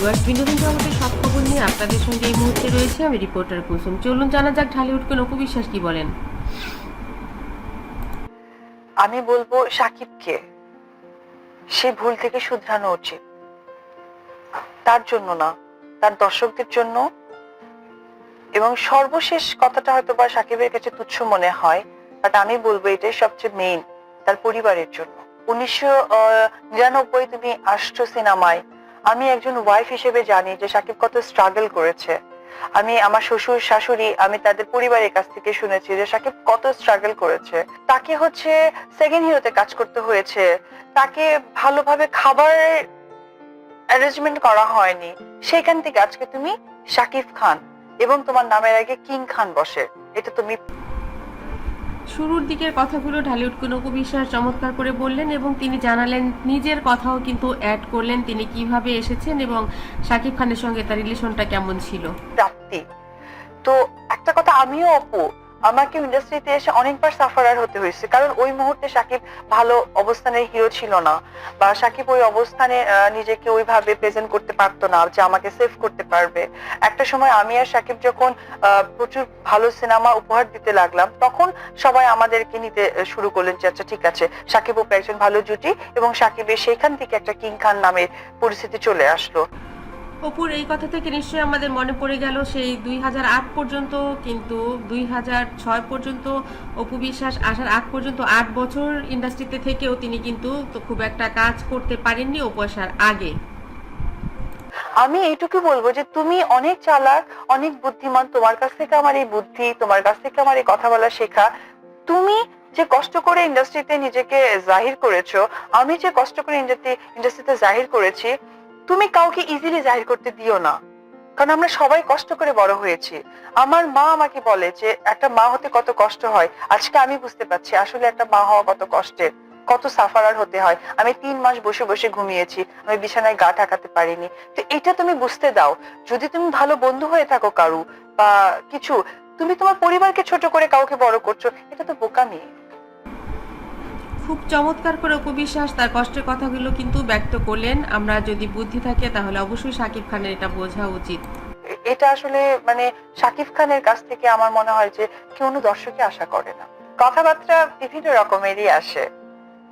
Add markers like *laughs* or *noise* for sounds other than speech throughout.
বিনোদন সব খবর নিয়ে আপনাদের সঙ্গে এই মুহূর্তে রয়েছে আমি রিপোর্টার কুসুম। চলুন জানা যাক কি বলেন। আমি বলব সাকিবকে। সে ভুল থেকে শুধরানো উচিত। তার জন্য না, তার দর্শকদের জন্য। এবং সর্বশেষ কথাটা হয়তো বা সাকিবের কাছে তুচ্ছ মনে হয় বাট আমি বলব এটাই সবচেয়ে মেইন তার পরিবারের জন্য। উনিশশো নিরানব্বই তুমি আসছো সিনেমায় আমি একজন ওয়াইফ হিসেবে জানি যে সাকিব কত স্ট্রাগল করেছে। আমি আমার শ্বশুর, শাশুড়ি, আমি তাদের পরিবারের কাছ থেকে শুনেছি যে সাকিব কত স্ট্রাগল করেছে। তাকে হচ্ছে সেকেন্ড হিরোতে কাজ করতে হয়েছে। তাকে ভালোভাবে খাবার অ্যারেঞ্জমেন্ট করা হয়নি। সেখান থেকে আজকে তুমি শাকিব খান এবং তোমার নামের আগে কিং খান বসে। এটা তুমি শুরুর দিকের কথাগুলো ঢালিউডকে কুনকু বিশ্বাস চমৎকার করে বললেন এবং তিনি জানালেন নিজের কথাও কিন্তু অ্যাড করলেন তিনি কীভাবে এসেছেন এবং শাকিব খানের সঙ্গে তার রিলেশনটা কেমন ছিল। তো একটা কথা আমিও অপু আমাকে ইন্ডাস্ট্রিতে এসে অনেকবার সাফারার হতে হয়েছে। কারণ ওই মুহূর্তে সাকিব ভালো অবস্থানের হিরো ছিল না বা সাকিব ওই অবস্থানে নিজেকে ওইভাবে প্রেজেন্ট করতে পারতো না যে আমাকে সেভ করতে পারবে। একটা সময় আমি আর সাকিব যখন প্রচুর ভালো সিনেমা উপহার দিতে লাগলাম, তখন সবাই আমাদেরকে নিতে শুরু করলেন যে আচ্ছা ঠিক আছে। সাকিব অপু একজন ভালো জুটি এবং সাকিবের সেখান থেকে একটা কিং খান নামের পরিস্থিতি চলে আসলো। অপুর, এই কথা থেকে নিশ্চয়ই আমাদের মনে পড়ে গেল সেই দুই হাজার আট পর্যন্ত, কিন্তু দুই ছয় পর্যন্ত অপু বিশ্বাস আসার আগ পর্যন্ত আট বছর ইন্ডাস্ট্রিতে থেকেও তিনি কিন্তু খুব একটা কাজ করতে পারেননি অপু আসার আগে। আমি এইটুকু বলব যে তুমি অনেক চালাক, অনেক বুদ্ধিমান, তোমার কাছ থেকে আমার এই বুদ্ধি, তোমার কাছ থেকে আমার এই কথা বলা শেখা। তুমি যে কষ্ট করে ইন্ডাস্ট্রিতে নিজেকে জাহির করেছ, আমি যে কষ্ট করে ইন্ডাস্ট্রিতে জাহির করেছি তুমি কাউকে ইজিলি জাহির করতে দিও না। কারণ আমরা সবাই কষ্ট করে বড় হয়েছি। আমার মা আমাকে বলে যে, একটা মা হতে কত কষ্ট হয়? আজকে আমি বুঝতে পারছি, আসলে একটা মা হওয়া কত কষ্টের। কত সাফারার হতে হয়। আমি তিন মাস বসে বসে ঘুমিয়েছি। আমি বিছানায় গা ঠাকাতে পারিনি। তো এটা তুমি বুঝতে দাও। যদি তুমি ভালো বন্ধু হয়ে থাকো কারু, বা কিছু, তুমি তোমার পরিবারকে ছোট করে কাউকে বড় করছ, এটা তো বোকামি। খুব চমৎকার করে অপু বিশ্বাস তার কষ্টের কথাগুলো কিন্তু ব্যক্ত করলেন। আমরা যদি বুদ্ধি থাকে, তাহলে অবশ্যই শাকিব খানের এটা বোঝা উচিত। এটা আসলে মানে শাকিব খানের কাছ থেকে আমার মনে হয় যে কেউ দর্শকে আশা করে না। কথাবার্তা বিভিন্ন রকমেরই আসে।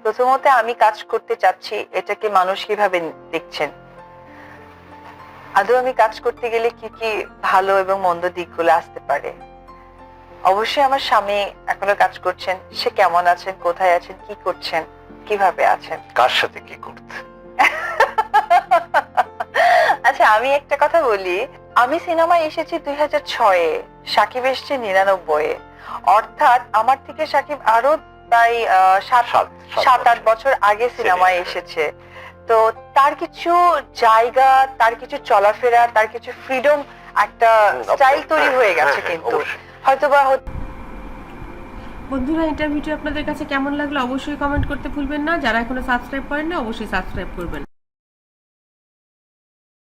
প্রথমত আমি কাজ করতে চাচ্ছি, এটাকে মানুষ কীভাবে দেখছেন? আদৌ আমি কাজ করতে গেলে কি কি ভালো এবং মন্দ দিকগুলো আসতে পারে? অবশ্যই আমার স্বামী এখনও কাজ করছেন। সে কেমন আছেন কোথায় আছেন কি করছেন কীভাবে আছেন? কার সাথে কি করতে? *laughs* আচ্ছা আমি একটা কথা বলি। আমি সিনেমায় এসেছি দুই হাজার ছয়ে সাকিব এসছে নিরানব্বই অর্থাৎ আমার থেকে সাকিব আরও প্রায় আহ, সাত সাত আট বছর আগে সিনেমায় হ্যাঁ। এসেছে। তো তার কিছু জায়গা তার কিছু চলাফেরা তার কিছু ফ্রিডম একটা স্টাইল তৈরি হয়ে গেছে হ্যাঁ, কিন্তু। হয়তোবা বন্ধুরা ইন্টারভিউটি আপনাদের কাছে কেমন লাগল অবশ্যই কমেন্ট করতে ভুলবেন না। যারা এখনও সাবস্ক্রাইব করেন না অবশ্যই সাবস্ক্রাইব করবেন।